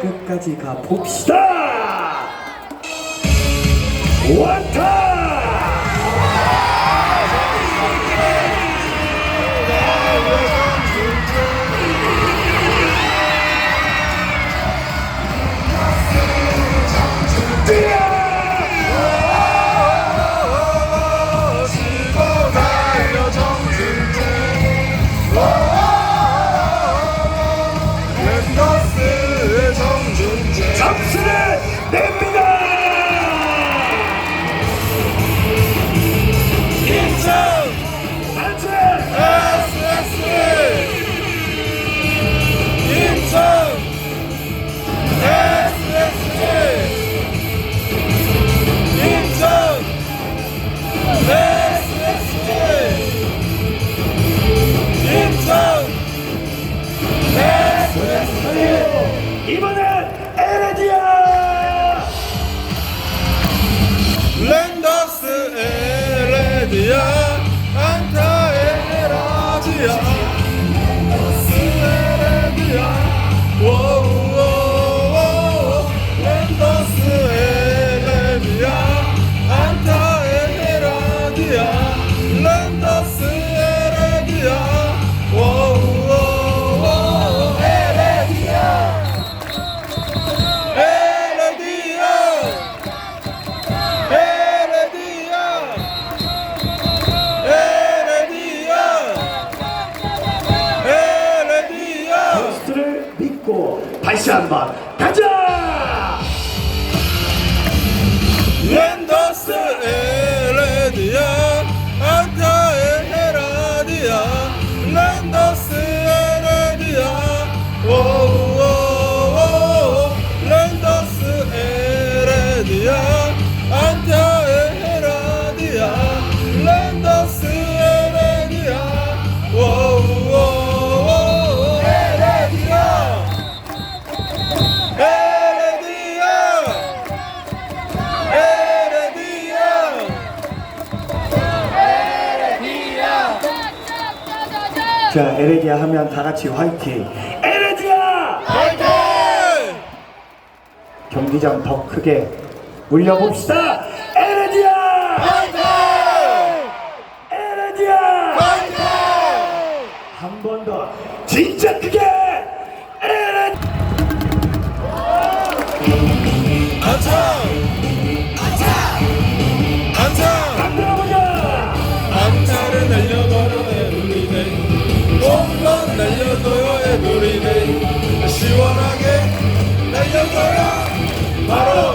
끝까지 가 봅시다. 원타. 냅니다. 인천 안전. SSB 인천 SSB 인천 SSB 인천 이번엔 에 다시 한번 가자. 자, 에레디아 하면 다 같이 화이팅. 에레디아! 화이팅! 경기장 더 크게 울려봅시다. 에레디아! 화이팅! 에레디아! 화이팅! 한 번 더 진짜 크게 Parou!